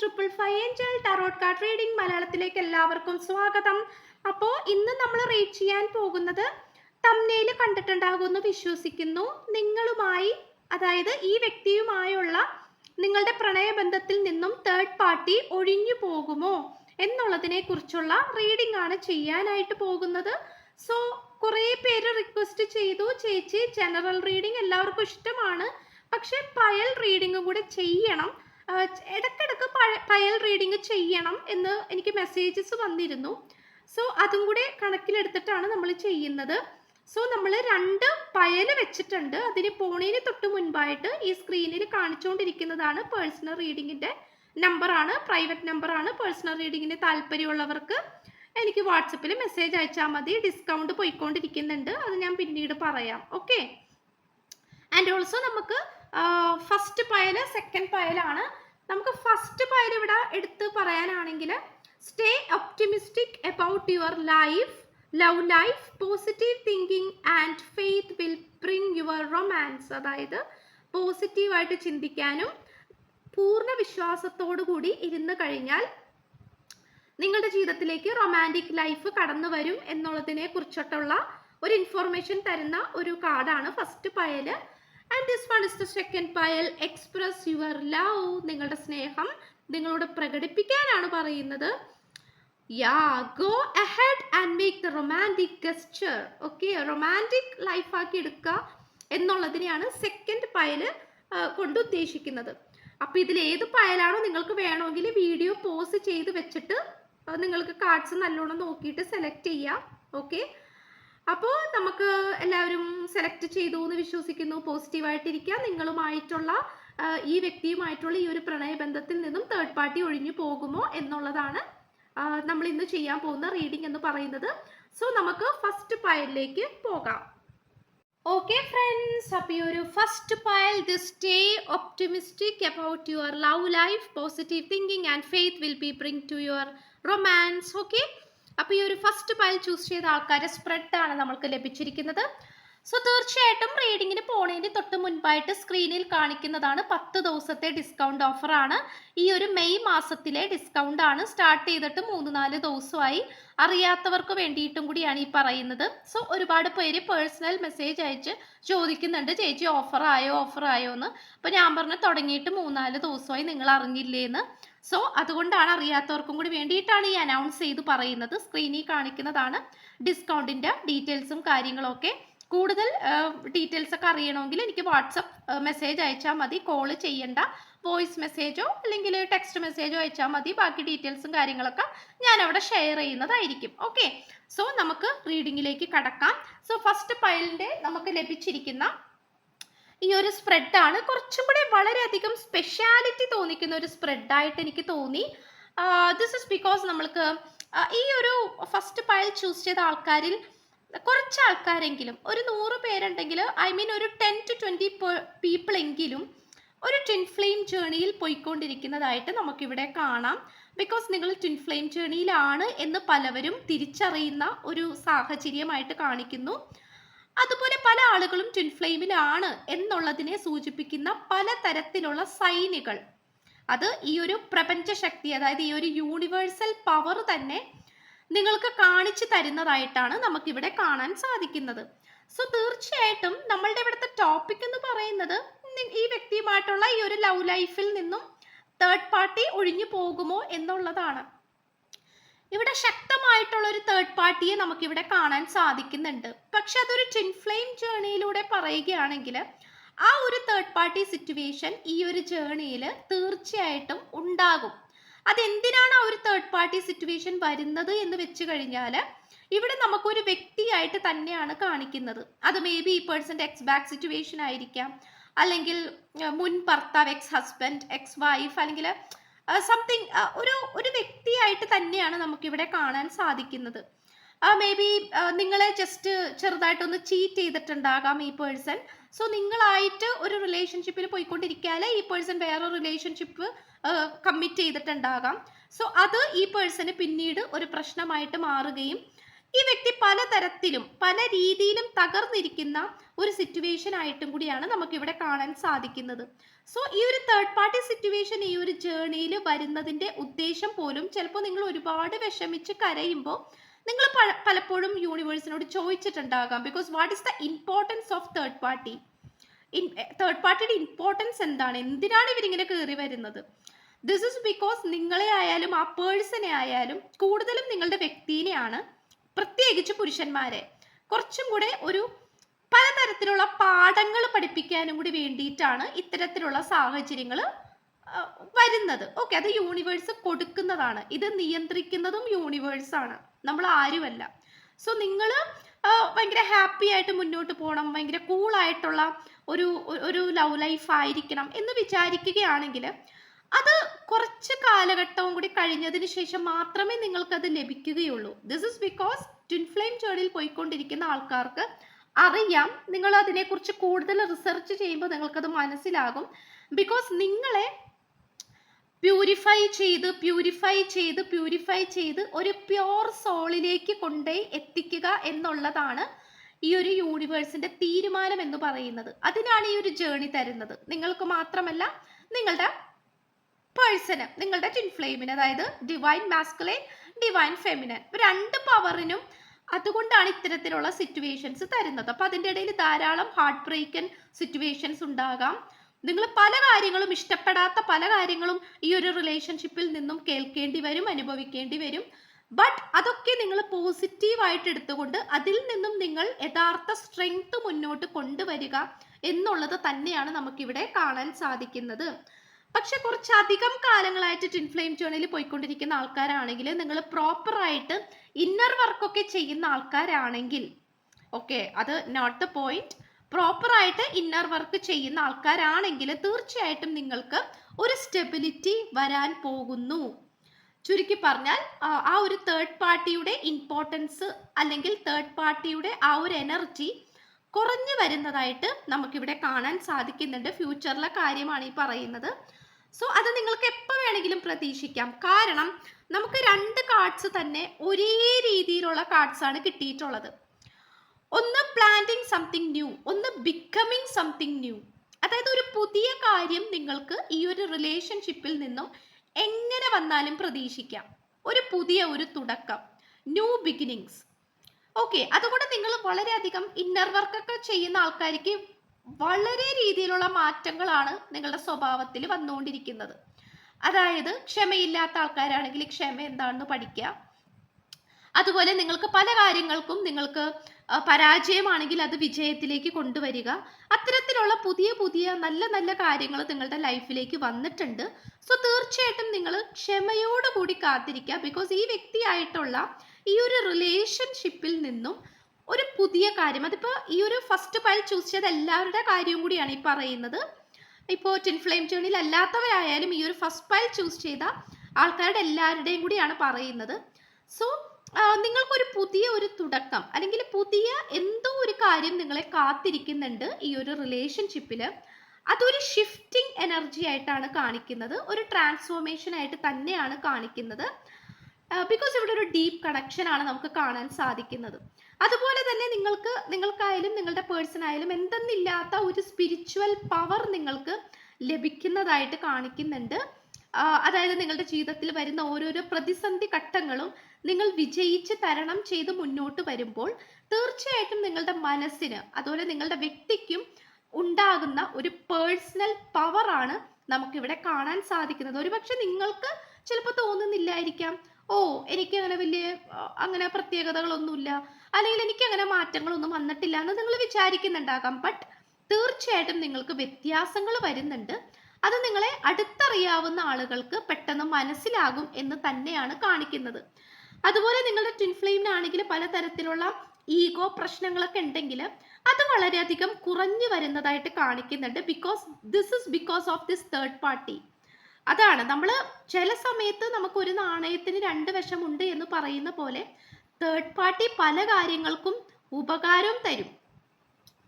Triple five angel tarot card reading മലയാളത്തിലേക്ക് എല്ലാവർക്കും സ്വാഗതം. അപ്പോൾ ഇന്ന് നമ്മൾ റീഡ് ചെയ്യാൻ പോകുന്നത് തമ്നയിൽ കണ്ടിട്ടുണ്ടാകുമെന്ന് വിശ്വസിക്കുന്നു. നിങ്ങളുമായി അതായത് ഈ വ്യക്തിയുമായുള്ള നിങ്ങളുടെ പ്രണയബന്ധത്തിൽ നിന്നും തേർഡ് പാർട്ടി ഒഴിഞ്ഞു പോകുമോ എന്നുള്ളതിനെ കുറിച്ചുള്ള റീഡിംഗ് ആണ് ചെയ്യാനായിട്ട് പോകുന്നത്. സോ കുറേ പേര് റിക്വസ്റ്റ് ചെയ്തു. ചേച്ചി ജനറൽ റീഡിംഗ് എല്ലാവർക്കും ഇഷ്ടമാണ്. പക്ഷെ പയൽ റീഡിംഗ് കൂടെ ചെയ്യണം. പഴ- പയൽ റീഡിംഗ് ചെയ്യണം എന്ന് എനിക്ക് മെസ്സേജസ് വന്നിരുന്നു. സോ അതും കൂടെ കണക്കിലെടുത്തിട്ടാണ് നമ്മൾ ചെയ്യുന്നത്. സോ നമ്മൾ രണ്ട് പയൽ വെച്ചിട്ടുണ്ട്. അതിന് പോണേന് തൊട്ട് മുൻപായിട്ട് ഈ സ്ക്രീനിൽ കാണിച്ചുകൊണ്ടിരിക്കുന്നതാണ് പേഴ്സണൽ റീഡിങ്ങിന്റെ നമ്പറാണ് പ്രൈവറ്റ് നമ്പറാണ് പേഴ്സണൽ റീഡിങ്ങിന് താല്പര്യമുള്ളവർക്ക്. എനിക്ക് വാട്സപ്പിൽ മെസ്സേജ് അയച്ചാൽ മതി. ഡിസ്കൗണ്ട് പോയിക്കൊണ്ടിരിക്കുന്നുണ്ട്. അത് ഞാൻ പിന്നീട് പറയാം. ഓക്കെ ആൻഡ് ഓൾസോ നമുക്ക് ഫസ്റ്റ് പയൽ സെക്കൻഡ് പയലാണ്. നമുക്ക് ഫസ്റ്റ് പയൽ ഇവിടെ എടുത്ത് പറയാനാണെങ്കിൽ stay optimistic about your life love life positive thinking and faith will bring your romance അതായത് പോസിറ്റീവായിട്ട് ചിന്തിക്കാനും പൂർണ വിശ്വാസത്തോടു കൂടി ഇരുന്ന് കഴിഞ്ഞാൽ നിങ്ങളുടെ ജീവിതത്തിലേക്ക് റൊമാന്റിക് ലൈഫ് കടന്നു വരും എന്നുള്ളതിനെ കുറിച്ചിട്ടുള്ള ഒരു ഇൻഫോർമേഷൻ തരുന്ന ഒരു കാർഡാണ് first pile and this one is the second pile express your love നിങ്ങളുടെ സ്നേഹം നിങ്ങളോട് പ്രകടിപ്പിക്കാനാണ് പറയുന്നത്. Yeah go ahead and make the romantic gesture okay romantic ലൈഫാക്കി എടുക്കുക എന്നുള്ളതിനെയാണ് സെക്കൻഡ് പയൽ കൊണ്ട് ഉദ്ദേശിക്കുന്നത്. അപ്പോൾ ഇതിൽ ഏത് പയലാണോ നിങ്ങൾക്ക് വേണമെങ്കിൽ വീഡിയോ പോസ് ചെയ്ത് വെച്ചിട്ട് നിങ്ങൾക്ക് കാർഡ്സ് നല്ലോണം നോക്കിയിട്ട് സെലക്ട് ചെയ്യാം. ഓക്കെ അപ്പോൾ നമുക്ക് എല്ലാവരും സെലക്ട് ചെയ്തു എന്ന് വിശ്വസിക്കുന്നു പോസിറ്റീവായിട്ടിരിക്കുക നിങ്ങളുമായിട്ടുള്ള ഈ വ്യക്തിയുമായിട്ടുള്ള ഈ ഒരു പ്രണയബന്ധത്തിൽ നിന്നും തേർഡ് പാർട്ടി ഒഴിഞ്ഞു പോകുമോ എന്നുള്ളതാണ് നമ്മൾ ഇന്ന് ചെയ്യാൻ പോകുന്ന റീഡിംഗ് എന്ന് പറയുന്നത്. സോ നമുക്ക് ഫസ്റ്റ് പയലിലേക്ക് പോകാം. ഓക്കെ ഫ്രണ്ട്സ് അപ്പോൾ ഈ ഒരു first pile the stay optimistic about your love life positive thinking and faith will be bring to your romance okay അപ്പോൾ ഈ ഒരു ഫസ്റ്റ് പൈൽ ചൂസ് ചെയ്ത ആൾക്കാരെ ആണ് നമ്മൾക്ക് ലഭിച്ചിരിക്കുന്നത്. സോ തീർച്ചയായിട്ടും റീഡിങ്ങിന് പോണതിന് തൊട്ട് മുൻപായിട്ട് സ്ക്രീനിൽ കാണിക്കുന്നതാണ് പത്ത് ദിവസത്തെ ഡിസ്കൗണ്ട് ഓഫർ ആണ്. ഈ ഒരു മെയ് മാസത്തിലെ ഡിസ്കൗണ്ട് ആണ്. സ്റ്റാർട്ട് ചെയ്തിട്ട് മൂന്ന് നാല് ദിവസമായി അറിയാത്തവർക്ക് വേണ്ടിയിട്ടും കൂടിയാണ് ഈ പറയുന്നത്. സോ ഒരുപാട് പേര് പേഴ്സണൽ മെസ്സേജ് അയച്ച് ചോദിക്കുന്നുണ്ട് ചേച്ചി ഓഫർ ആയോ? ഓഫർ ആയോ? എന്ന്. അപ്പോൾ ഞാൻ പറഞ്ഞു തുടങ്ങിയിട്ട് മൂന്നാൽ ദിവസമായി നിങ്ങൾ അറിഞ്ഞില്ലേന്ന്. സോ അതുകൊണ്ടാണ് അറിയാത്തവർക്കും കൂടി വേണ്ടിയിട്ടാണ് ഈ അനൗൺസ് ചെയ്ത് പറയുന്നത്. സ്ക്രീനിൽ കാണിക്കുന്നതാണ് ഡിസ്കൗണ്ടിന്റെ ഡീറ്റെയിൽസും കാര്യങ്ങളൊക്കെ. കൂടുതൽ ഡീറ്റെയിൽസ് ഒക്കെ അറിയണമെങ്കിൽ എനിക്ക് വാട്സപ്പ് മെസ്സേജ് അയച്ചാൽ മതി. കോൾ ചെയ്യേണ്ട. വോയിസ് മെസ്സേജോ അല്ലെങ്കിൽ ടെക്സ്റ്റ് മെസ്സേജോ അയച്ചാൽ മതി. ബാക്കി ഡീറ്റെയിൽസും കാര്യങ്ങളൊക്കെ ഞാൻ അവിടെ ഷെയർ ചെയ്യുന്നതായിരിക്കും. ഓക്കെ സോ നമുക്ക് റീഡിങ്ങിലേക്ക് കടക്കാം. സോ ഫസ്റ്റ് പൈലിന്റെ നമുക്ക് ലഭിച്ചിരിക്കുന്ന ഈ ഒരു സ്പ്രെഡാണ് കുറച്ചും കൂടി വളരെയധികം സ്പെഷ്യാലിറ്റി തോന്നിക്കുന്ന ഒരു സ്പ്രെഡായിട്ട് എനിക്ക് തോന്നി. ദിസ് ഇസ് ബിക്കോസ് നമ്മൾക്ക് ഈ ഒരു ഫസ്റ്റ് പയൽ ചൂസ് ചെയ്ത ആൾക്കാരിൽ കുറച്ച് ആൾക്കാരെങ്കിലും ഒരു നൂറ് പേരുണ്ടെങ്കിൽ ഐ മീൻ ഒരു ടെൻ ടു ട്വന്റി പീപ്പിൾ എങ്കിലും ഒരു ട്വിൻ ഫ്ലെയിം ജേണിയിൽ പോയിക്കൊണ്ടിരിക്കുന്നതായിട്ട് നമുക്കിവിടെ കാണാം. ബിക്കോസ് നിങ്ങൾ ട്വിൻ ഫ്ലെയിം ജേണിയിലാണ് എന്ന് പലവരും തിരിച്ചറിയുന്ന ഒരു സാഹചര്യമായിട്ട് കാണിക്കുന്നു. അതുപോലെ പല ആളുകളും ട്വിൻ ഫ്ലെയിമിലാണ് എന്നുള്ളതിനെ സൂചിപ്പിക്കുന്ന പലതരത്തിലുള്ള സൈനുകൾ. അത് ഈ ഒരു പ്രപഞ്ച ശക്തി അതായത് ഈ ഒരു യൂണിവേഴ്സൽ പവർ തന്നെ നിങ്ങൾക്ക് കാണിച്ചു തരുന്നതായിട്ടാണ് നമുക്കിവിടെ കാണാൻ സാധിക്കുന്നത്. സോ തീർച്ചയായിട്ടും നമ്മളുടെ ഇവിടുത്തെ ടോപ്പിക് എന്ന് പറയുന്നത് ഈ വ്യക്തിയുമായിട്ടുള്ള ഈ ഒരു ലവ് ലൈഫിൽ നിന്നും തേർഡ് പാർട്ടി ഒഴിഞ്ഞു പോകുമോ എന്നുള്ളതാണ്. ഇവിടെ ശക്തമായിട്ടുള്ള ഒരു തേർഡ് പാർട്ടിയെ നമുക്ക് ഇവിടെ കാണാൻ സാധിക്കുന്നുണ്ട്. പക്ഷെ അതൊരു ട്വിൻ ഫ്ലെയിം ജേണിയിലൂടെ പറയുകയാണെങ്കിൽ ആ ഒരു തേർഡ് പാർട്ടി സിറ്റുവേഷൻ ഈ ഒരു ജേണിയിൽ തീർച്ചയായിട്ടും ഉണ്ടാകും. അതെന്തിനാണ് ആ ഒരു തേർഡ് പാർട്ടി സിറ്റുവേഷൻ വരുന്നത് എന്ന് വെച്ച് കഴിഞ്ഞാൽ ഇവിടെ നമുക്കൊരു വ്യക്തിയായിട്ട് തന്നെയാണ് കാണിക്കുന്നത്. അത് മേ ബി ഈ പേഴ്സന്റെ എക്സ് ബാക്ക് സിറ്റുവേഷൻ ആയിരിക്കാം. അല്ലെങ്കിൽ മുൻ ഭർത്താവ് എക്സ് ഹസ്ബൻഡ് എക്സ് വൈഫ് അല്ലെങ്കിൽ സംതിങ് ഒരു ഒരു വ്യക്തിയായിട്ട് തന്നെയാണ് നമുക്കിവിടെ കാണാൻ സാധിക്കുന്നത്. മേ ബി നിങ്ങളെ ജസ്റ്റ് ചെറുതായിട്ടൊന്ന് ചീറ്റ് ചെയ്തിട്ടുണ്ടാകാം ഈ പേഴ്സൺ സോ നിങ്ങളായിട്ട് ഒരു റിലേഷൻഷിപ്പിൽ പോയിക്കൊണ്ടിരിക്കാതെ ഈ പേഴ്സൺ വേറെ റിലേഷൻഷിപ്പ് കമ്മിറ്റ് ചെയ്തിട്ടുണ്ടാകാം. സോ അത് ഈ പേഴ്സണ് പിന്നീട് ഒരു പ്രശ്നമായിട്ട് മാറുകയും ഈ വ്യക്തി പലതരത്തിലും പല രീതിയിലും തകർന്നിരിക്കുന്ന ഒരു സിറ്റുവേഷൻ ആയിട്ടും കൂടിയാണ് നമുക്കിവിടെ കാണാൻ സാധിക്കുന്നത്. സോ ഈ ഒരു തേർഡ് പാർട്ടി സിറ്റുവേഷൻ ഈ ഒരു ജേണിയിൽ വരുന്നതിന്റെ ഉദ്ദേശം പോലും ചിലപ്പോൾ നിങ്ങൾ ഒരുപാട് വിഷമിച്ച് കരയുമ്പോൾ നിങ്ങൾ പലപ്പോഴും യൂണിവേഴ്സിനോട് ചോദിച്ചിട്ടുണ്ടാകാം. Because what is the importance of third party in third പാർട്ടിയുടെ ഇമ്പോർട്ടൻസ് എന്താണ്? എന്തിനാണ് ഇവരിങ്ങനെ കയറി വരുന്നത്? ദിസ് ഇസ് ബിക്കോസ് നിങ്ങളെ ആയാലും ആ പേഴ്സണെ ആയാലും കൂടുതലും നിങ്ങളുടെ വ്യക്തിനെയാണ് പ്രത്യേകിച്ച് പുരുഷന്മാരെ. കുറച്ചും കൂടെ ഒരു പലതരത്തിലുള്ള പാഠങ്ങൾ പഠിപ്പിക്കാനും കൂടി വേണ്ടിയിട്ടാണ് ഇത്തരത്തിലുള്ള സാഹചര്യങ്ങൾ വരുന്നത്. ഓക്കെ അത് യൂണിവേഴ്സ് കൊടുക്കുന്നതാണ്. ഇത് നിയന്ത്രിക്കുന്നതും യൂണിവേഴ്സ് ആണ് നമ്മൾ ആരുമല്ല. സോ നിങ്ങൾ ഭയങ്കര ഹാപ്പി ആയിട്ട് മുന്നോട്ട് പോകണം ഭയങ്കര കൂളായിട്ടുള്ള ഒരു ഒരു ലവ് ലൈഫ് ആയിരിക്കണം എന്ന് വിചാരിക്കുകയാണെങ്കിൽ അത് കുറച്ച് കാലഘട്ടവും കൂടി കഴിഞ്ഞതിന് ശേഷം മാത്രമേ നിങ്ങൾക്ക് അത് ലഭിക്കുകയുള്ളൂ this is because twin flame ജേണിയിൽ പോയിക്കൊണ്ടിരിക്കുന്ന ആൾക്കാർക്ക് അറിയാം. നിങ്ങൾ അതിനെക്കുറിച്ച് കൂടുതൽ റിസർച്ച് ചെയ്യുമ്പോൾ നിങ്ങൾക്കത് മനസ്സിലാകും. ബിക്കോസ് നിങ്ങളെ പ്യൂരിഫൈ ചെയ്ത് പ്യൂരിഫൈ ചെയ്ത് പ്യൂരിഫൈ ചെയ്ത് ഒരു പ്യോർ സോളിലേക്ക് കൊണ്ടുപോയി എത്തിക്കുക എന്നുള്ളതാണ് ഈ ഒരു യൂണിവേഴ്സിന്റെ തീരുമാനം എന്ന് പറയുന്നത്. അതിനാണ് ഈ ഒരു ജേണി തരുന്നത്. നിങ്ങൾക്ക് മാത്രമല്ല നിങ്ങളുടെ പേഴ്സണ് നിങ്ങളുടെ ടിൻ ഫ്ലെയിമിന് അതായത് ഡിവൈൻ മാസ്കുലൈൻ ഡിവൈൻ ഫെമിനൻ രണ്ട് പവറിനും അതുകൊണ്ടാണ് ഇത്തരത്തിലുള്ള സിറ്റുവേഷൻസ് തരുന്നത്. അപ്പൊ അതിന്റെ ഇടയിൽ ധാരാളം ഹാർട്ട് ബ്രേക്കൻ സിറ്റുവേഷൻസ് ഉണ്ടാകാം. നിങ്ങൾ പല കാര്യങ്ങളും ഇഷ്ടപ്പെടാത്ത പല കാര്യങ്ങളും ഈ ഒരു റിലേഷൻഷിപ്പിൽ നിന്നും കേൾക്കേണ്ടി വരും അനുഭവിക്കേണ്ടി വരും. ബട്ട് അതൊക്കെ നിങ്ങൾ പോസിറ്റീവായിട്ട് എടുത്തുകൊണ്ട് അതിൽ നിന്നും നിങ്ങൾ യഥാർത്ഥ സ്ട്രെങ്ത് മുന്നോട്ട് കൊണ്ടുവരിക എന്നുള്ളത് തന്നെയാണ് നമുക്കിവിടെ കാണാൻ സാധിക്കുന്നത്. പക്ഷെ കുറച്ചധികം കാലങ്ങളായിട്ട് ട്വിൻ ഫ്ലെയിം ജേണിൽ പോയിക്കൊണ്ടിരിക്കുന്ന ആൾക്കാരാണെങ്കിൽ നിങ്ങൾ പ്രോപ്പറായിട്ട് ഇന്നർ വർക്കൊക്കെ ചെയ്യുന്ന ആൾക്കാരാണെങ്കിൽ ഓക്കെ അത് നോട്ട് ദ പോയിന്റ് പ്രോപ്പറായിട്ട് ഇന്നർ വർക്ക് ചെയ്യുന്ന ആൾക്കാരാണെങ്കിൽ തീർച്ചയായിട്ടും നിങ്ങൾക്ക് ഒരു സ്റ്റെബിലിറ്റി വരാൻ പോകുന്നു. ചുരുക്കി പറഞ്ഞാൽ ആ ഒരു തേർഡ് പാർട്ടിയുടെ ഇമ്പോർട്ടൻസ് അല്ലെങ്കിൽ തേർഡ് പാർട്ടിയുടെ ആ ഒരു എനർജി കുറഞ്ഞു വരുന്നതായിട്ട് നമുക്കിവിടെ കാണാൻ സാധിക്കുന്നുണ്ട്. ഫ്യൂച്ചറിലെ കാര്യമാണ് ഈ പറയുന്നത്. സോ അത് നിങ്ങൾക്ക് എപ്പോൾ വേണമെങ്കിലും പ്രതീക്ഷിക്കാം. കാരണം നമുക്ക് രണ്ട് കാർഡ്സ് തന്നെ ഒരേ രീതിയിലുള്ള കാർഡ്സ് ആണ് കിട്ടിയിട്ടുള്ളത്. ഒന്ന് പ്ലാന്റിങ് സംതിങ് ന്യൂ ഒന്ന് ബിക്കമിങ് സംതിങ് ന്യൂ അതായത് ഒരു പുതിയ കാര്യം നിങ്ങൾക്ക് ഈ ഒരു റിലേഷൻഷിപ്പിൽ നിന്നും എങ്ങനെ വന്നാലും പ്രതീക്ഷിക്കാം. ഒരു പുതിയ ഒരു തുടക്കം. ന്യൂ ബിഗിനിങ്സ് ഓക്കെ അതുകൊണ്ട് നിങ്ങൾ വളരെയധികം ഇന്നർ വർക്കൊക്കെ ചെയ്യുന്ന ആൾക്കാർക്ക് വളരെ രീതിയിലുള്ള മാറ്റങ്ങളാണ് നിങ്ങളുടെ സ്വഭാവത്തിൽ വന്നുകൊണ്ടിരിക്കുന്നത്. അതായത് ക്ഷമയില്ലാത്ത ആൾക്കാരാണെങ്കിൽ ക്ഷമ എന്താണെന്ന് പഠിക്കുക. അതുപോലെ നിങ്ങൾക്ക് പല കാര്യങ്ങൾക്കും നിങ്ങൾക്ക് പരാജയമാണെങ്കിൽ അത് വിജയത്തിലേക്ക് കൊണ്ടുവരിക. അത്തരത്തിലുള്ള പുതിയ പുതിയ നല്ല നല്ല കാര്യങ്ങൾ നിങ്ങളുടെ ലൈഫിലേക്ക് വന്നിട്ടുണ്ട്. സോ തീർച്ചയായിട്ടും നിങ്ങൾ ക്ഷമയോടുകൂടി കാത്തിരിക്കുക. ബിക്കോസ് ഈ വ്യക്തിയായിട്ടുള്ള ഈ ഒരു റിലേഷൻഷിപ്പിൽ നിന്നും ഒരു പുതിയ കാര്യം അതിപ്പോൾ ഈ ഒരു ഫസ്റ്റ് പൈൽ ചൂസ് ചെയ്ത എല്ലാവരുടെ കാര്യവും കൂടിയാണ് ഈ പറയുന്നത്. ഇപ്പോൾ ടിൻ ഫ്ലെയിം ജേണിയിൽ അല്ലാത്തവരായാലും ഈ ഒരു ഫസ്റ്റ് പൈൽ ചൂസ് ചെയ്ത ആൾക്കാരുടെ എല്ലാവരുടെയും കൂടിയാണ് പറയുന്നത്. സോ നിങ്ങൾക്കൊരു പുതിയ ഒരു തുടക്കം അല്ലെങ്കിൽ പുതിയ എന്തോ ഒരു കാര്യം നിങ്ങളെ കാത്തിരിക്കുന്നുണ്ട് ഈ ഒരു റിലേഷൻഷിപ്പിൽ അതൊരു ഷിഫ്റ്റിംഗ് എനർജി ആയിട്ടാണ് കാണിക്കുന്നത് ഒരു ട്രാൻസ്ഫോർമേഷൻ ആയിട്ട് തന്നെയാണ് കാണിക്കുന്നത്. ബിക്കോസ് ഇവിടെ ഒരു ഡീപ്പ് കണക്ഷൻ ആണ് നമുക്ക് കാണാൻ സാധിക്കുന്നത്. അതുപോലെ തന്നെ നിങ്ങൾക്ക് നിങ്ങൾക്കായാലും നിങ്ങളുടെ പേഴ്സൺ ആയാലും എന്തെന്നില്ലാത്ത ഒരു സ്പിരിച്വൽ പവർ നിങ്ങൾക്ക് ലഭിക്കുന്നതായിട്ട് കാണിക്കുന്നുണ്ട്. അതായത് നിങ്ങളുടെ ജീവിതത്തിൽ വരുന്ന ഓരോരോ പ്രതിസന്ധി ഘട്ടങ്ങളും നിങ്ങൾ വിജയിച്ച് തരണം ചെയ്ത് മുന്നോട്ട് വരുമ്പോൾ തീർച്ചയായിട്ടും നിങ്ങളുടെ മനസ്സിന് അതുപോലെ നിങ്ങളുടെ വ്യക്തിക്കും ഉണ്ടാകുന്ന ഒരു പേഴ്സണൽ പവറാണ് നമുക്കിവിടെ കാണാൻ സാധിക്കുന്നത്. ഒരുപക്ഷെ നിങ്ങൾക്ക് ചിലപ്പോൾ തോന്നുന്നില്ലായിരിക്കാം. ഓ എനിക്ക് അങ്ങനെ വലിയ അങ്ങനെ പ്രത്യേകതകളൊന്നുമില്ല. അല്ലെങ്കിൽ എനിക്ക് അങ്ങനെ മാറ്റങ്ങളൊന്നും വന്നിട്ടില്ല എന്ന് നിങ്ങൾ വിചാരിക്കുന്നുണ്ടാകാം. ബട്ട് തീർച്ചയായിട്ടും നിങ്ങൾക്ക് വ്യത്യാസങ്ങൾ വരുന്നുണ്ട്. അത് നിങ്ങളെ അടുത്തറിയാവുന്ന ആളുകൾക്ക് പെട്ടെന്ന് മനസ്സിലാകും എന്ന് തന്നെയാണ് കാണിക്കുന്നത്. അതുപോലെ നിങ്ങളുടെ ട്വിൻ ഫ്ലെയിമിനാണെങ്കിൽ പലതരത്തിലുള്ള ഈഗോ പ്രശ്നങ്ങളൊക്കെ ഉണ്ടെങ്കിൽ അത് വളരെയധികം കുറഞ്ഞു വരുന്നതായിട്ട് കാണിക്കുന്നുണ്ട്. Because this is because of this third party അതാണ്. നമ്മൾ ചില സമയത്ത് നമുക്ക് ഒരു നാണയത്തിന് രണ്ട് വശമുണ്ട് എന്ന് പറയുന്ന പോലെ തേർഡ് പാർട്ടി പല കാര്യങ്ങൾക്കും ഉപകാരവും തരും.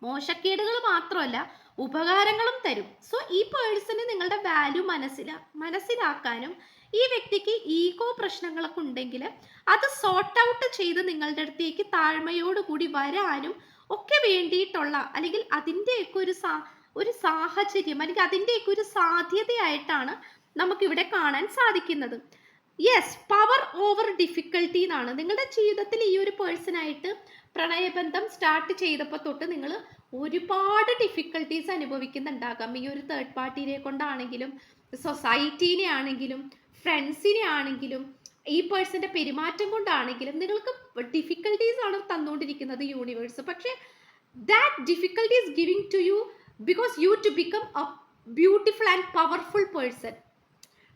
മോശക്കേടുകൾ മാത്രമല്ല ഉപകാരങ്ങളും തരും. സോ ഈ പേഴ്സണ് നിങ്ങളുടെ വാല്യൂ മനസ്സിലാ മനസ്സിലാക്കാനും ഈ വ്യക്തിക്ക് ഈഗോ പ്രശ്നങ്ങളൊക്കെ ഉണ്ടെങ്കിൽ അത് സോർട്ട് ഔട്ട് ചെയ്ത് നിങ്ങളുടെ അടുത്തേക്ക് താഴ്മയോടുകൂടി വരാനും ഒക്കെ വേണ്ടിയിട്ടുള്ള അല്ലെങ്കിൽ അതിന്റെയൊക്കെ ഒരു സാ ഒരു സാഹചര്യം അല്ലെങ്കിൽ അതിന്റെയൊക്കെ ഒരു സാധ്യതയായിട്ടാണ് നമുക്കിവിടെ കാണാൻ സാധിക്കുന്നത്. യെസ് പവർ ഓവർ ഡിഫിക്കൽട്ടി എന്നാണ്. നിങ്ങളുടെ ജീവിതത്തിൽ ഈ ഒരു പേഴ്സണായിട്ട് പ്രണയബന്ധം സ്റ്റാർട്ട് ചെയ്തപ്പോൾ തൊട്ട് നിങ്ങൾ ഒരുപാട് ഡിഫിക്കൽട്ടീസ് അനുഭവിക്കുന്നുണ്ടാകാം. ഈ ഒരു തേർഡ് പാർട്ടിനെ കൊണ്ടാണെങ്കിലും സൊസൈറ്റീനെ ആണെങ്കിലും ഫ്രണ്ട്സിനെ ആണെങ്കിലും ഈ പേഴ്സന്റെ പെരുമാറ്റം കൊണ്ടാണെങ്കിലും നിങ്ങൾക്ക് ഡിഫിക്കൽട്ടീസ് ആണ് തന്നുകൊണ്ടിരിക്കുന്നത് യൂണിവേഴ്സ് പക്ഷേ that difficulties giving to you because you to become a beautiful and powerful person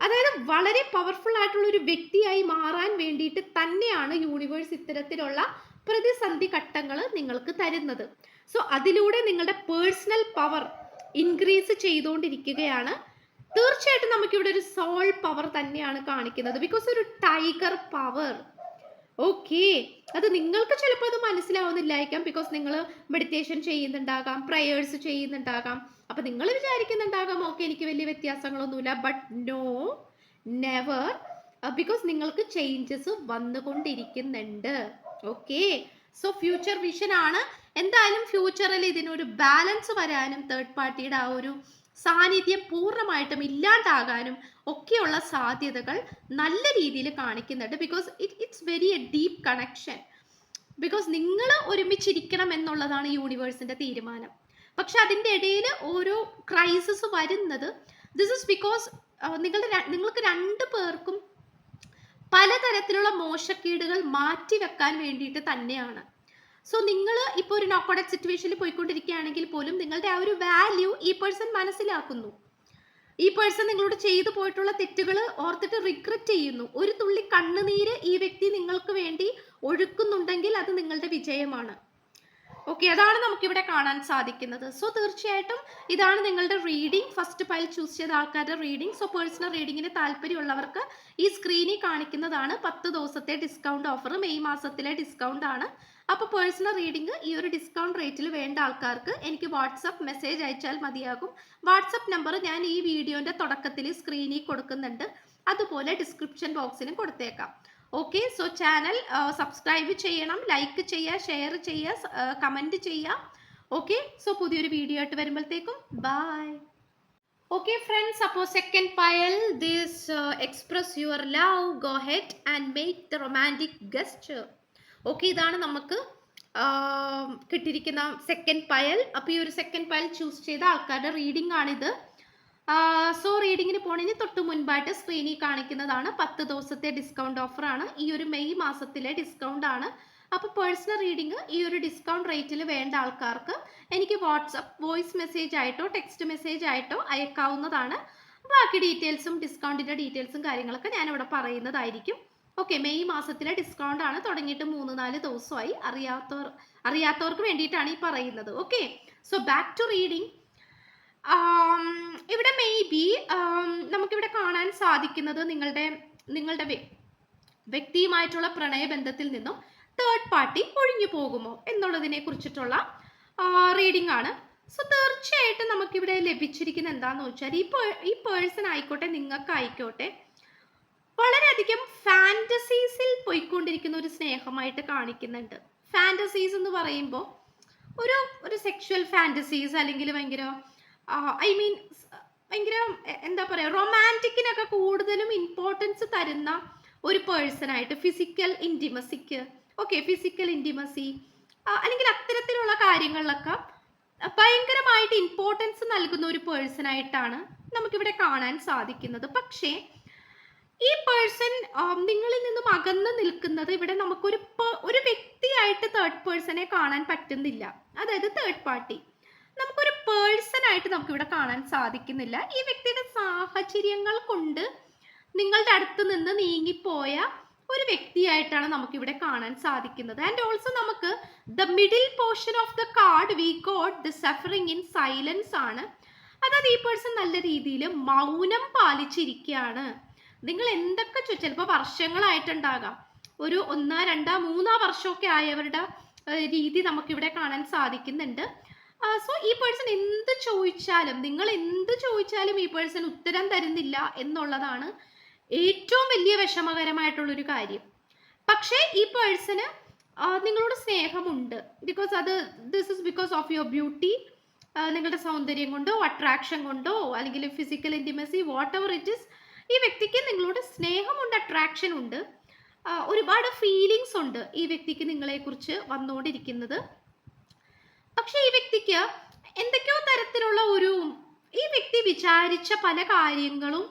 അതായത് വളരെ പവർഫുൾ ആയിട്ടുള്ള ഒരു വ്യക്തിയായി മാറാൻ വേണ്ടിയിട്ട് തന്നെയാണ് യൂണിവേഴ്സ് ഇത്തരത്തിലുള്ള പ്രതിസന്ധി ഘട്ടങ്ങൾ നിങ്ങൾക്ക് തരുന്നത്. സോ അതിലൂടെ നിങ്ങളുടെ പേഴ്സണൽ പവർ ഇൻക്രീസ് ചെയ്തുകൊണ്ടിരിക്കുകയാണ് തീർച്ചയായിട്ടും നമുക്കിവിടെ ഒരു സോൾ പവർ തന്നെയാണ് കാണിക്കുന്നത്. ബിക്കോസ് ഒരു ടൈഗർ പവർ ഓക്കെ അത് നിങ്ങൾക്ക് ചിലപ്പോൾ അത് മനസ്സിലാവുന്നില്ലായിരിക്കാം. ബിക്കോസ് നിങ്ങൾ മെഡിറ്റേഷൻ ചെയ്യുന്നുണ്ടാകാം പ്രയേഴ്സ് ചെയ്യുന്നുണ്ടാകാം. അപ്പൊ നിങ്ങൾ വിചാരിക്കുന്നുണ്ടാകാം ഓക്കെ എനിക്ക് വലിയ വ്യത്യാസങ്ങളൊന്നുമില്ല. ബട്ട് നോ നെവർ ബിക്കോസ് നിങ്ങൾക്ക് ചേഞ്ചസ് വന്നുകൊണ്ടിരിക്കുന്നുണ്ട്. ഓക്കെ സോ ഫ്യൂച്ചർ വിഷൻ ആണ്. എന്തായാലും ഫ്യൂച്ചറിൽ ഇതിനൊരു ബാലൻസ് വരാനും തേർഡ് പാർട്ടിയുടെ ആ ഒരു സാന്നിധ്യം പൂർണമായിട്ടും ഇല്ലാണ്ടാകാനും ഒക്കെയുള്ള സാധ്യതകൾ നല്ല രീതിയിൽ കാണിക്കുന്നുണ്ട്. Because it it's very a deep connection because നിങ്ങൾ ഒരുമിച്ചിരിക്കണം എന്നുള്ളതാണ് യൂണിവേഴ്സിന്റെ തീരുമാനം. പക്ഷെ അതിന്റെ ഇടയിൽ ഓരോ ക്രൈസിസ് വരുന്നത് ദിസ് ഇസ് ബിക്കോസ് നിങ്ങളുടെ നിങ്ങൾക്ക് രണ്ട് പേർക്കും പലതരത്തിലുള്ള മോശക്കേടുകൾ മാറ്റി വെക്കാൻ വേണ്ടിയിട്ട് തന്നെയാണ്. സോ നിങ്ങൾ ഇപ്പോൾ ഒരു നോക്കോഡക് സിറ്റുവേഷനിൽ പോയിക്കൊണ്ടിരിക്കുകയാണെങ്കിൽ പോലും നിങ്ങളുടെ ആ ഒരു വാല്യൂ ഈ പേഴ്സൺ മനസ്സിലാക്കുന്നു. ഈ പേഴ്സൺ നിങ്ങളോട് ചെയ്തു പോയിട്ടുള്ള തെറ്റുകൾ ഓർത്തിട്ട് റിഗ്രറ്റ് ചെയ്യുന്നു. ഒരു തുള്ളി കണ്ണുനീര് ഈ വ്യക്തി നിങ്ങൾക്ക് വേണ്ടി ഒഴുക്കുന്നുണ്ടെങ്കിൽ അത് നിങ്ങളുടെ വിജയമാണ്. ഓക്കെ അതാണ് നമുക്കിവിടെ കാണാൻ സാധിക്കുന്നത്. സോ തീർച്ചയായിട്ടും ഇതാണ് നിങ്ങളുടെ റീഡിംഗ് ഫസ്റ്റ് പൈൽ ചൂസ് ചെയ്ത ആൾക്കാരുടെ റീഡിംഗ് സോ പേഴ്സണൽ റീഡിങ്ങിന് താല്പര്യമുള്ളവർക്ക് ഈ സ്ക്രീനിൽ കാണിക്കുന്നതാണ് പത്ത് ദിവസത്തെ ഡിസ്കൗണ്ട് ഓഫർ മെയ് മാസത്തിലെ ഡിസ്കൗണ്ട് ആണ്. അപ്പോൾ പേഴ്സണൽ റീഡിംഗ് ഈ ഒരു ഡിസ്കൗണ്ട് റേറ്റിൽ വേണ്ട ആൾക്കാർക്ക് എനിക്ക് വാട്സപ്പ് മെസ്സേജ് അയച്ചാൽ മതിയാകും. വാട്സപ്പ് നമ്പർ ഞാൻ ഈ വീഡിയോന്റെ തുടക്കത്തിൽ സ്ക്രീനിൽ കൊടുക്കുന്നുണ്ട്. അതുപോലെ ഡിസ്ക്രിപ്ഷൻ ബോക്സിലും കൊടുത്തേക്കാം. ഓക്കെ സോ ചാനൽ സബ്സ്ക്രൈബ് ചെയ്യണം ലൈക്ക് ചെയ്യുക ഷെയർ ചെയ്യുക കമന്റ് ചെയ്യുക ഓക്കെ സോ പുതിയൊരു വീഡിയോ ആയിട്ട് വരുമ്പോഴത്തേക്കും ബൈ ഓക്കെ ഫ്രണ്ട്സ് അപ്പോൾ second pile this express your love go head and make the romantic guest okay ഇതാണ് നമുക്ക് ആം, കിട്ടിയിരിക്കുന്ന സെക്കൻഡ് പയൽ അപ്പോൾ ഈ ഒരു സെക്കൻഡ് പയൽ ചൂസ് ചെയ്ത ആൾക്കാരുടെ റീഡിംഗ് ആണിത്. സോ റീഡിങ്ങിന് പോണതിന് തൊട്ട് മുൻപായിട്ട് സ്ക്രീനിൽ കാണിക്കുന്നതാണ് പത്ത് ദിവസത്തെ ഡിസ്കൗണ്ട് ഓഫർ ആണ്. ഈ ഒരു മെയ് മാസത്തിലെ ഡിസ്കൗണ്ട് ആണ്. അപ്പോൾ പേഴ്സണൽ റീഡിംഗ് ഈ ഒരു ഡിസ്കൗണ്ട് റേറ്റിൽ വേണ്ട ആൾക്കാർക്ക് എനിക്ക് വാട്സപ്പ് വോയിസ് മെസ്സേജ് ആയിട്ടോ ടെക്സ്റ്റ് മെസ്സേജ് ആയിട്ടോ അയക്കാവുന്നതാണ്. ബാക്കി ഡീറ്റെയിൽസും ഡിസ്കൗണ്ടിന്റെ ഡീറ്റെയിൽസും കാര്യങ്ങളൊക്കെ ഞാൻ ഞാനിവിടെ പറയുന്നതായിരിക്കും. ഓക്കെ മെയ് മാസത്തിലെ ഡിസ്കൗണ്ട് ആണ്. തുടങ്ങിയിട്ട് മൂന്ന് നാല് ദിവസമായി അറിയാത്തവർ അറിയാത്തവർക്ക് വേണ്ടിയിട്ടാണ് ഈ പറയുന്നത്. Okay so back to reading ഇവിടെ മേ ബി നമുക്കിവിടെ കാണാൻ സാധിക്കുന്നത് നിങ്ങളുടെ നിങ്ങളുടെ വ്യ- വ്യക്തിയുമായിട്ടുള്ള പ്രണയബന്ധത്തിൽ നിന്നും തേർഡ് പാർട്ടി ഒഴിഞ്ഞു പോകുമോ എന്നുള്ളതിനെ കുറിച്ചിട്ടുള്ള റീഡിംഗ് ആണ്. സോ തീർച്ചയായിട്ടും നമുക്കിവിടെ ലഭിച്ചിരിക്കുന്ന എന്താന്ന് വെച്ചാൽ ഈ ഈ പേഴ്സൺ ആയിക്കോട്ടെ നിങ്ങൾക്കായിക്കോട്ടെ വളരെയധികം ഫാന്റസീസിൽ പോയിക്കൊണ്ടിരിക്കുന്ന ഒരു സ്നേഹമായിട്ട് കാണിക്കുന്നുണ്ട്. ഫാന്റസീസ് എന്ന് പറയുമ്പോൾ ഒരു ഒരു സെക്ഷൽ ഫാന്റസീസ് അല്ലെങ്കിൽ ഭയങ്കര ഐ മീൻ ഭയങ്കര എന്താ പറയുക റൊമാന്റിക്കിനൊക്കെ കൂടുതലും ഇമ്പോർട്ടൻസ് തരുന്ന ഒരു പേഴ്സണായിട്ട് ഫിസിക്കൽ ഇന്റിമസിക്ക് ഓക്കെ ഫിസിക്കൽ ഇന്റിമസി അല്ലെങ്കിൽ അത്തരത്തിലുള്ള കാര്യങ്ങളിലൊക്കെ ഭയങ്കരമായിട്ട് ഇമ്പോർട്ടൻസ് നൽകുന്ന ഒരു പേഴ്സണായിട്ടാണ് നമുക്കിവിടെ കാണാൻ സാധിക്കുന്നത്. പക്ഷേ ഈ പേഴ്സൺ നിങ്ങളിൽ നിന്നും അകന്നു നിൽക്കുന്നത് ഇവിടെ നമുക്കൊരു ഒരു വ്യക്തിയായിട്ട് തേർഡ് പേഴ്സണെ കാണാൻ പറ്റുന്നില്ല. അതായത് തേർഡ് പാർട്ടി നമുക്കൊരു പേഴ്സൺ ആയിട്ട് നമുക്ക് ഇവിടെ കാണാൻ സാധിക്കുന്നില്ല. ഈ വ്യക്തിയുടെ സാഹചര്യങ്ങൾ കൊണ്ട് നിങ്ങളുടെ അടുത്ത് നിന്ന് നീങ്ങിപ്പോയ ഒരു വ്യക്തിയായിട്ടാണ് നമുക്ക് ഇവിടെ കാണാൻ സാധിക്കുന്നത്. ആൻഡ് ഓൾസോ നമുക്ക് the middle portion of the card we got the suffering in silence ആണ്. അതായത് ഈ പേഴ്സൺ നല്ല രീതിയിൽ മൗനം പാലിച്ചിരിക്കുകയാണ്. നിങ്ങൾ എന്തൊക്കെ ചോ- ചിലപ്പോൾ വർഷങ്ങളായിട്ടുണ്ടാകാം. ഒരു ഒന്നാ രണ്ടാ മൂന്നാ വർഷമൊക്കെ ആയവരുടെ രീതി നമുക്കിവിടെ കാണാൻ സാധിക്കുന്നുണ്ട്. സോ ഈ പേഴ്സൺ എന്ത് ചോദിച്ചാലും നിങ്ങൾ എന്ത് ചോദിച്ചാലും ഈ പേഴ്സൺ ഉത്തരം തരുന്നില്ല എന്നുള്ളതാണ് ഏറ്റവും വലിയ വിഷമകരമായിട്ടുള്ളൊരു കാര്യം. പക്ഷേ ഈ പേഴ്സന് നിങ്ങളോട് സ്നേഹമുണ്ട്. ബിക്കോസ് അത് this is because of your beauty നിങ്ങളുടെ സൗന്ദര്യം കൊണ്ടോ അട്രാക്ഷൻ കൊണ്ടോ അല്ലെങ്കിൽ physical intimacy whatever it is ഈ വ്യക്തിക്ക് നിങ്ങളോട് സ്നേഹമുണ്ട് അട്രാക്ഷൻ ഉണ്ട്. ഒരുപാട് ഫീലിങ്സ് ഉണ്ട് ഈ വ്യക്തിക്ക് നിങ്ങളെക്കുറിച്ച് വന്നുകൊണ്ടിരിക്കുന്നത്. പക്ഷെ ഈ വ്യക്തിക്ക് എന്തൊക്കെയോ തരത്തിലുള്ള ഒരു ഈ വ്യക്തി വിചാരിച്ച പല കാര്യങ്ങളും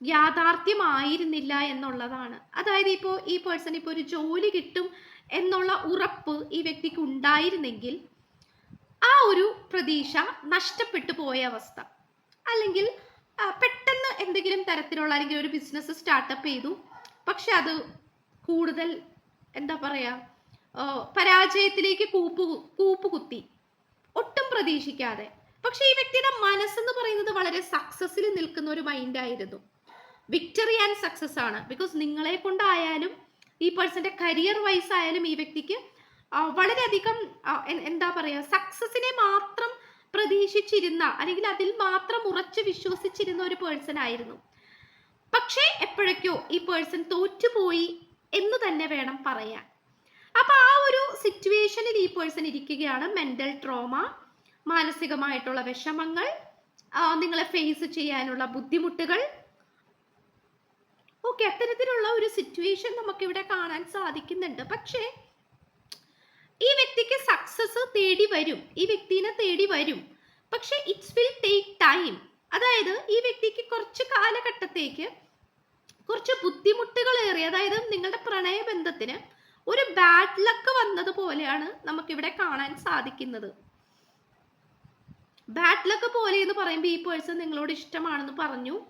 യാഥാർത്ഥ്യമായിരുന്നില്ല എന്നുള്ളതാണ്. അതായത് ഇപ്പോൾ ഈ പേഴ്സൺ ഇപ്പോൾ ഒരു ജോലി കിട്ടും എന്നുള്ള ഉറപ്പ് ഈ വ്യക്തിക്ക് ഉണ്ടായിരുന്നെങ്കിൽ ആ ഒരു പ്രതീക്ഷ നഷ്ടപ്പെട്ടു പോയ അവസ്ഥ. അല്ലെങ്കിൽ പെട്ടെന്ന് എന്തെങ്കിലും തരത്തിലുള്ള അല്ലെങ്കിൽ ഒരു ബിസിനസ് സ്റ്റാർട്ടപ്പ് ചെയ്തു. പക്ഷെ അത് കൂടുതൽ എന്താ പറയാ ആ, പരാജയത്തിലേക്ക് കൂപ്പ് കൂപ്പ് കുത്തി ഒട്ടും പ്രതീക്ഷിക്കാതെ. പക്ഷെ ഈ വ്യക്തിയുടെ മനസ്സെന്ന് പറയുന്നത് വളരെ സക്സസ്സിൽ നിൽക്കുന്ന ഒരു മൈൻഡായിരുന്നു വിക്ടറി ആൻഡ് സക്സസ് ആണ്. ബിക്കോസ് നിങ്ങളെ കൊണ്ടായാലും ഈ പേഴ്സന്റെ കരിയർ വൈസ് ആയാലും ഈ വ്യക്തിക്ക് വളരെയധികം എന്താ പറയുക സക്സസിനെ മാത്രം പ്രതീക്ഷിച്ചിരുന്ന അല്ലെങ്കിൽ അതിൽ മാത്രം ഉറച്ചു വിശ്വസിച്ചിരുന്ന ഒരു പേഴ്സൺ ആയിരുന്നു. പക്ഷേ എപ്പോഴൊക്കെയോ ഈ പേഴ്സൺ തോറ്റുപോയി എന്ന് തന്നെ വേണം പറയാൻ. അപ്പൊ ആ ഒരു സിറ്റുവേഷനിൽ ഈ പേഴ്സൺ ഇരിക്കുകയാണ്. മെന്റൽ ട്രോമ മാനസികമായിട്ടുള്ള വിഷമങ്ങൾ നിങ്ങളെ ഫേസ് ചെയ്യാനുള്ള ബുദ്ധിമുട്ടുകൾ. ഓക്കെ അത്തരത്തിലുള്ള ഒരു സിറ്റുവേഷൻ നമുക്കിവിടെ കാണാൻ സാധിക്കുന്നുണ്ട്. പക്ഷേ ഈ വ്യക്തിക്ക് സക്സസ് തേടി വരും. ഈ വ്യക്തിനെ തേടി വരും. പക്ഷെ ഇറ്റ്സ് വിൽ ടേക്ക് ടൈം അതായത് ഈ വ്യക്തിക്ക് കുറച്ച് കാലഘട്ടത്തേക്ക് കുറച്ച് ബുദ്ധിമുട്ടുകൾ ഏറി അതായത് നിങ്ങളുടെ പ്രണയബന്ധത്തിന് ഒരു ബാഡ് ലക്ക് വന്നതുപോലെയാണ് നമുക്കിവിടെ കാണാൻ സാധിക്കുന്നത്. ബാഡ് ലക്ക് പോലെ എന്ന് പറയുമ്പോൾ ഈ പേഴ്സൺ നിങ്ങളോട് ഇഷ്ടമാണെന്ന് പറഞ്ഞു.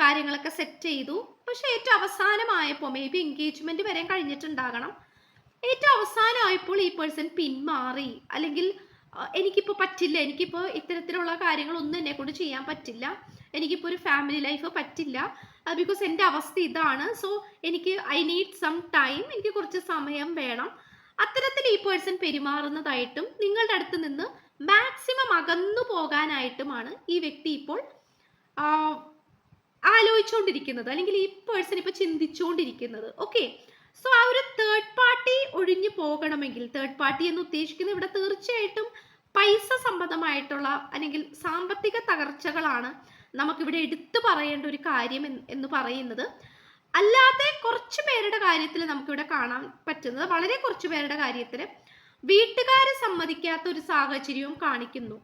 കാര്യങ്ങളൊക്കെ സെറ്റ് ചെയ്തു. പക്ഷെ ഏറ്റവും അവസാനമായപ്പോൾ മേ ബി എൻഗേജ്മെന്റ് വരെ കഴിഞ്ഞിട്ടുണ്ടാകണം. ഏറ്റവും അവസാനമായപ്പോൾ ഈ പേഴ്സൺ പിന്മാറി. അല്ലെങ്കിൽ എനിക്കിപ്പോൾ പറ്റില്ല. എനിക്കിപ്പോൾ ഇത്തരത്തിലുള്ള കാര്യങ്ങളൊന്നും എന്നെ കൊണ്ട് ചെയ്യാൻ പറ്റില്ല. എനിക്കിപ്പോൾ ഒരു ഫാമിലി ലൈഫ് പറ്റില്ല. ബിക്കോസ് എന്റെ അവസ്ഥ ഇതാണ്. സോ എനിക്ക് ഐ നീഡ് സം ടൈം എനിക്ക് കുറച്ച് സമയം വേണം. അത്തരത്തിൽ ഈ പേഴ്സൺ പെരുമാറുന്നതായിട്ടും നിങ്ങളുടെ അടുത്ത് നിന്ന് മാക്സിമം അകന്നു പോകാനായിട്ടുമാണ് ഈ വ്യക്തി ഇപ്പോൾ ആ, ആലോചിച്ചുകൊണ്ടിരിക്കുന്നത് അല്ലെങ്കിൽ ഈ പേഴ്സൺ ഇപ്പോൾ ചിന്തിച്ചുകൊണ്ടിരിക്കുന്നത് ഓക്കെ സോ ആ ഒരു തേർഡ് പാർട്ടി ഒഴിഞ്ഞു പോകണമെങ്കിൽ തേർഡ് പാർട്ടി എന്ന് ഉദ്ദേശിക്കുന്നത് ഇവിടെ തീർച്ചയായിട്ടും പൈസ സംബന്ധമായിട്ടുള്ള അല്ലെങ്കിൽ സാമ്പത്തിക തകർച്ചകളാണ് നമുക്കിവിടെ എടുത്തു പറയേണ്ട ഒരു കാര്യം എന്ന് പറയുന്നത് അല്ലാതെ കുറച്ച് പേരുടെ കാര്യത്തിൽ നമുക്കിവിടെ കാണാൻ പറ്റുന്നത് വളരെ കുറച്ച് പേരുടെ കാര്യത്തിൽ വീട്ടുകാരെ സമ്മതിക്കാത്ത ഒരു സാഹചര്യവും കാണിക്കുന്നു.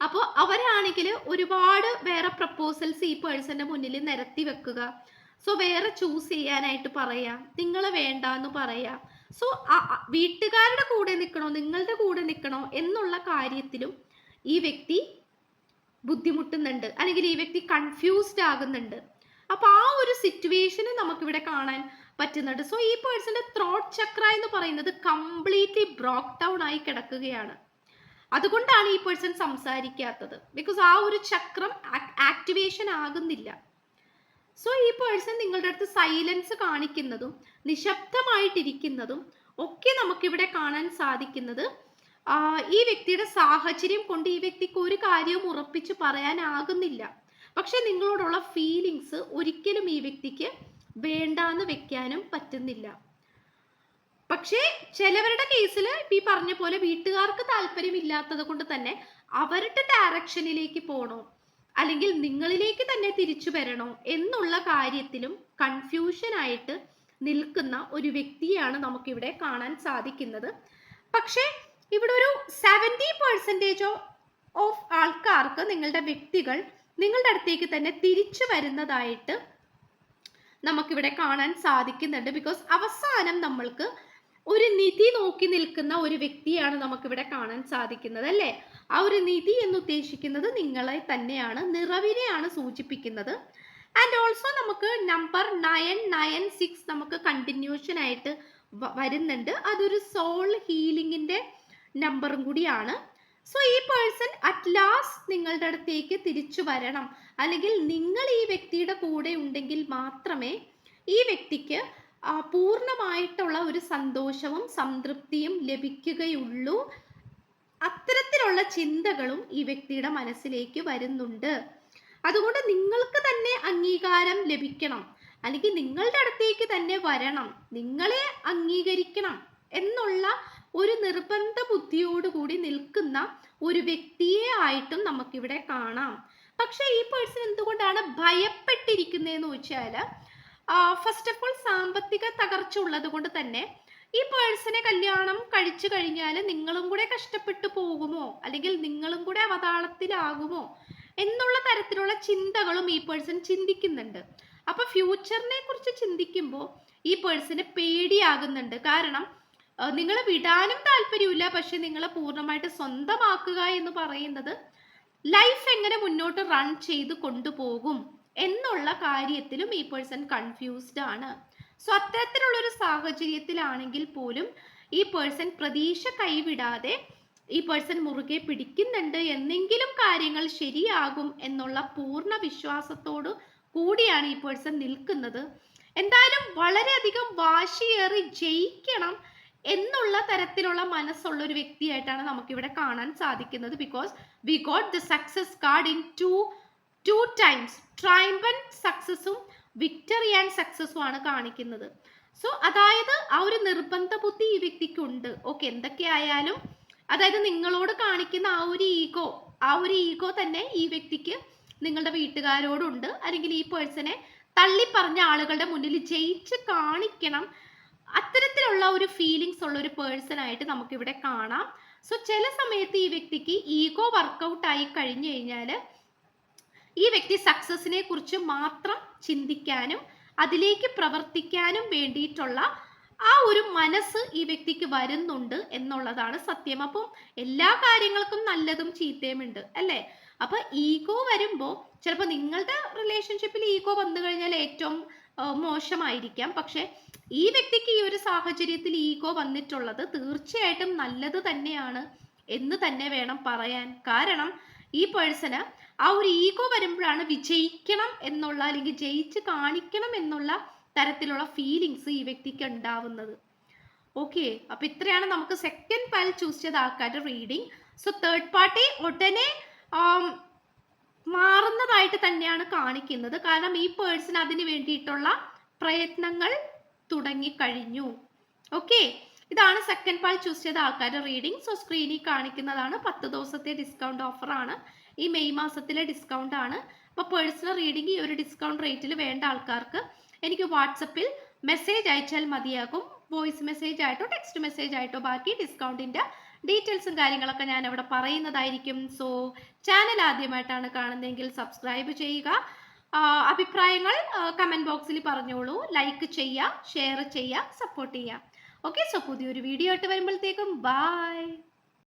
അപ്പോൾ അവരാണെങ്കിൽ ഒരുപാട് വേറെ പ്രപ്പോസൽസ് ഈ പേഴ്സന്റെ മുന്നിൽ നിരത്തി വെക്കുക. സോ വേറെ ചൂസ് ചെയ്യാനായിട്ട് പറയാം. നിങ്ങൾ വേണ്ട എന്ന് പറയാം. സോ വീട്ടുകാരുടെ കൂടെ നിൽക്കണോ നിങ്ങളുടെ കൂടെ നിൽക്കണോ എന്നുള്ള കാര്യത്തിലും ഈ വ്യക്തി ബുദ്ധിമുട്ടുന്നുണ്ട്. അല്ലെങ്കിൽ ഈ വ്യക്തി കൺഫ്യൂസ്ഡ് ആകുന്നുണ്ട്. അപ്പൊ ആ ഒരു സിറ്റുവേഷന് നമുക്കിവിടെ കാണാൻ പറ്റുന്നുണ്ട്. സോ ഈ പേഴ്സന്റെ ത്രോട്ട് ചക്ര എന്ന് പറയുന്നത് കംപ്ലീറ്റ്ലി ബ്രോക്ക് ഡൗൺ ആയി കിടക്കുകയാണ്. അതുകൊണ്ടാണ് ഈ പേഴ്സൺ സംസാരിക്കാത്തത്. ബിക്കോസ് ആ ഒരു ചക്രം ആക്ടിവേഷൻ ആകുന്നില്ല. സോ ഈ പേഴ്സൺ നിങ്ങളുടെ അടുത്ത് സൈലൻസ് കാണിക്കുന്നതും നിശബ്ദമായിട്ടിരിക്കുന്നതും ഒക്കെ നമുക്കിവിടെ കാണാൻ സാധിക്കുന്നത് ഈ വ്യക്തിയുടെ സാഹചര്യം കൊണ്ട് ഈ വ്യക്തിക്ക് ഒരു കാര്യവും ഉറപ്പിച്ച് പറയാനാകുന്നില്ല. പക്ഷെ നിങ്ങളോടുള്ള ഫീലിങ്സ് ഒരിക്കലും ഈ വ്യക്തിക്ക് വേണ്ടാന്ന് വെക്കാനും പറ്റുന്നില്ല. പക്ഷേ ചിലവരുടെ കേസിൽ ഈ പറഞ്ഞ പോലെ വീട്ടുകാർക്ക് താല്പര്യമില്ലാത്തത് കൊണ്ട് തന്നെ അവരുടെ ഡയറക്ഷനിലേക്ക് പോകണോ അല്ലെങ്കിൽ നിങ്ങളിലേക്ക് തന്നെ തിരിച്ചു വരണോ? എന്നുള്ള കാര്യത്തിലും കൺഫ്യൂഷൻ ആയിട്ട് നിൽക്കുന്ന ഒരു വ്യക്തിയാണ് നമുക്കിവിടെ കാണാൻ സാധിക്കുന്നത്. പക്ഷേ ഇവിടെ ഒരു സെവന്റി പെർസെന്റേജ് ഓഫ് ആൾക്കാർക്ക് നിങ്ങളുടെ വ്യക്തികൾ നിങ്ങളുടെ അടുത്തേക്ക് തന്നെ തിരിച്ചു വരുന്നതായിട്ട് നമുക്കിവിടെ കാണാൻ സാധിക്കുന്നുണ്ട്. ബിക്കോസ് അവസാനം നമ്മൾക്ക് ഒരു നിധി നോക്കി നിൽക്കുന്ന ഒരു വ്യക്തിയാണ് നമുക്കിവിടെ കാണാൻ സാധിക്കുന്നത് അല്ലേ? ആ ഒരു നിധി എന്ന് ഉദ്ദേശിക്കുന്നത് നിങ്ങളെ തന്നെയാണ് നിറവിനെയാണ് സൂചിപ്പിക്കുന്നത്. ആൻഡ് ഓൾസോ നമുക്ക് നമ്പർ നയൻ നയൻ സിക്സ് നമുക്ക് കണ്ടിന്യൂഷൻ ആയിട്ട് വരുന്നുണ്ട്. അതൊരു സോൾ ഹീലിംഗിന്റെ നമ്പറും കൂടിയാണ്. സോ ഈ പേഴ്സൺ അറ്റ് ലാസ്റ്റ് നിങ്ങളുടെ അടുത്തേക്ക് തിരിച്ചു വരണം. അല്ലെങ്കിൽ നിങ്ങൾ ഈ വ്യക്തിയുടെ കൂടെ ഉണ്ടെങ്കിൽ മാത്രമേ ഈ വ്യക്തിക്ക് പൂർണമായിട്ടുള്ള ഒരു സന്തോഷവും സംതൃപ്തിയും ലഭിക്കുകയുള്ളൂ. അത്തരത്തിലുള്ള ചിന്തകളും ഈ വ്യക്തിയുടെ മനസ്സിലേക്ക് വരുന്നുണ്ട്. അതുകൊണ്ട് നിങ്ങൾക്ക് തന്നെ അംഗീകാരം ലഭിക്കണം. അല്ലെങ്കിൽ നിങ്ങളുടെ അടുത്തേക്ക് തന്നെ വരണം. നിങ്ങളെ അംഗീകരിക്കണം എന്നുള്ള ഒരു നിർബന്ധ ബുദ്ധിയോടുകൂടി നിൽക്കുന്ന ഒരു വ്യക്തിയെ ആയിട്ടും നമുക്കിവിടെ കാണാം. പക്ഷെ ഈ പേഴ്സൺ എന്തുകൊണ്ടാണ് ഭയപ്പെട്ടിരിക്കുന്നതെന്ന് വെച്ചാൽ ഫസ്റ്റ് ഓഫ് ഓൾ സാമ്പത്തിക തകർച്ച ഉള്ളത് കൊണ്ട് തന്നെ ഈ പേഴ്സണെ കല്യാണം കഴിച്ചു കഴിഞ്ഞാൽ നിങ്ങളും കൂടെ കഷ്ടപ്പെട്ടു പോകുമോ? അല്ലെങ്കിൽ നിങ്ങളും കൂടെ അവതാളത്തിലാകുമോ? എന്നുള്ള തരത്തിലുള്ള ചിന്തകളും ഈ പേഴ്സൺ ചിന്തിക്കുന്നുണ്ട്. അപ്പൊ ഫ്യൂച്ചറിനെ കുറിച്ച് ചിന്തിക്കുമ്പോൾ ഈ പേഴ്സണ് പേടിയാകുന്നുണ്ട്. കാരണം നിങ്ങൾ വിടാനും താല്പര്യമില്ല പക്ഷെ നിങ്ങളെ പൂർണമായിട്ട് സ്വന്തമാക്കുക എന്ന് പറയുന്നത് ലൈഫ് എങ്ങനെ മുന്നോട്ട് റൺ ചെയ്ത് കൊണ്ടുപോകും എന്നുള്ള കാര്യത്തിലും ഈ പേഴ്സൺ കൺഫ്യൂസ്ഡ് ആണ്. സോ അത്തരത്തിലുള്ളൊരു സാഹചര്യത്തിലാണെങ്കിൽ പോലും ഈ പേഴ്സൺ പ്രതീക്ഷ കൈവിടാതെ ഈ പേഴ്സൺ മുറുകെ പിടിക്കുന്നുണ്ട് എന്നെങ്കിലും കാര്യങ്ങൾ ശരിയാകും എന്നുള്ള പൂർണ വിശ്വാസത്തോട് കൂടിയാണ് ഈ പേഴ്സൺ നിൽക്കുന്നത്. എന്തായാലും വളരെയധികം വാശിയേറി ജയിക്കണം എന്നുള്ള തരത്തിലുള്ള മനസ്സുള്ള ഒരു വ്യക്തിയായിട്ടാണ് നമുക്ക് ഇവിടെ കാണാൻ സാധിക്കുന്നത് because we got the success card in two two times ട്രൈംബൻ സക്സസും വിക്ടറി ആൻഡ് സക്സസും ആണ് കാണിക്കുന്നത്. സോ അതായത് ആ ഒരു നിർബന്ധ ബുദ്ധി ഈ വ്യക്തിക്കുണ്ട്. ഓക്കെ എന്തൊക്കെയായാലും അതായത് നിങ്ങളോട് കാണിക്കുന്ന ആ ഒരു ഈഗോ ആ ഒരു ഈഗോ തന്നെ ഈ വ്യക്തിക്ക് നിങ്ങളുടെ വീട്ടുകാരോടുണ്ട്. അല്ലെങ്കിൽ ഈ പേഴ്സണെ തള്ളിപ്പറഞ്ഞ ആളുകളുടെ മുന്നിൽ ജയിച്ച് കാണിക്കണം അത്തരത്തിലുള്ള ഒരു ഫീലിങ്സ് ഉള്ള ഒരു പേഴ്സൺ ആയിട്ട് നമുക്കിവിടെ കാണാം. സോ ചില സമയത്ത് ഈ വ്യക്തിക്ക് ഈഗോ വർക്കൗട്ട് ആയി കഴിഞ്ഞു കഴിഞ്ഞാൽ ഈ വ്യക്തി സക്സസിനെ കുറിച്ച് മാത്രം ചിന്തിക്കാനും അതിലേക്ക് പ്രവർത്തിക്കാനും വേണ്ടിയിട്ടുള്ള ആ ഒരു മനസ്സ് ഈ വ്യക്തിക്ക് വരുന്നുണ്ട് എന്നുള്ളതാണ് സത്യം. അപ്പം എല്ലാ കാര്യങ്ങൾക്കും നല്ലതും ചീത്തയും ഉണ്ട് അല്ലേ? അപ്പൊ ഈഗോ വരുമ്പോൾ ചിലപ്പോൾ നിങ്ങളുടെ റിലേഷൻഷിപ്പിൽ ഈഗോ വന്നു കഴിഞ്ഞാൽ ഏറ്റവും മോശമായിരിക്കാം. പക്ഷെ ഈ വ്യക്തിക്ക് ഈ ഒരു സാഹചര്യത്തിൽ ഈഗോ വന്നിട്ടുള്ളത് തീർച്ചയായിട്ടും നല്ലത് തന്നെയാണ് എന്ന് തന്നെ വേണം പറയാൻ. കാരണം ഈ പേഴ്സണ് ആ ഒരു ഈഗോ വരുമ്പോഴാണ് വിജയിക്കണം എന്നുള്ള അല്ലെങ്കിൽ ജയിച്ച് കാണിക്കണം എന്നുള്ള തരത്തിലുള്ള ഫീലിങ്സ് ഈ വ്യക്തിക്ക് ഉണ്ടാവുന്നത്. ഓക്കെ അപ്പൊ ഇത്രയാണ് നമുക്ക് സെക്കൻഡ് പാൽ ചൂസ് ചെയ്ത ആൾക്കാരുടെ റീഡിങ് സോ തേർഡ് പാർട്ടി ഉടനെ മാറുന്നതായിട്ട് തന്നെയാണ് കാണിക്കുന്നത്. കാരണം ഈ പേഴ്സൺ അതിന് വേണ്ടിയിട്ടുള്ള പ്രയത്നങ്ങൾ തുടങ്ങിക്കഴിഞ്ഞു. ഓക്കെ ഇതാണ് സെക്കൻഡ് പാൽ ചൂസ് ചെയ്ത ആൾക്കാരുടെ റീഡിംഗ് സോ സ്ക്രീനിൽ കാണിക്കുന്നതാണ് പത്ത് ദിവസത്തെ ഡിസ്കൗണ്ട് ഓഫർ ആണ്. ഈ മെയ് മാസത്തിലെ ഡിസ്കൗണ്ട് ആണ്. അപ്പോൾ പേഴ്സണൽ റീഡിംഗ് ഈ ഒരു ഡിസ്കൗണ്ട് റേറ്റിൽ വേണ്ട ആൾക്കാർക്ക് എനിക്ക് വാട്സപ്പിൽ മെസ്സേജ് അയച്ചാൽ മതിയാകും. വോയിസ് മെസ്സേജ് ആയിട്ടോ ടെക്സ്റ്റ് മെസ്സേജ് ആയിട്ടോ ബാക്കി ഡിസ്കൗണ്ടിന്റെ ഡീറ്റെയിൽസും കാര്യങ്ങളൊക്കെ ഞാൻ അവിടെ പറയുന്നതായിരിക്കും. സോ ചാനൽ ആദ്യമായിട്ടാണ് കാണുന്നതെങ്കിൽ സബ്സ്ക്രൈബ് ചെയ്യുക. അഭിപ്രായങ്ങൾ കമന്റ് ബോക്സിൽ പറഞ്ഞോളൂ. ലൈക്ക് ചെയ്യുക ഷെയർ ചെയ്യുക സപ്പോർട്ട് ചെയ്യുക. ഓക്കെ സോ പുതിയൊരു വീഡിയോ ആയിട്ട് വരുമ്പോഴത്തേക്കും ബായ്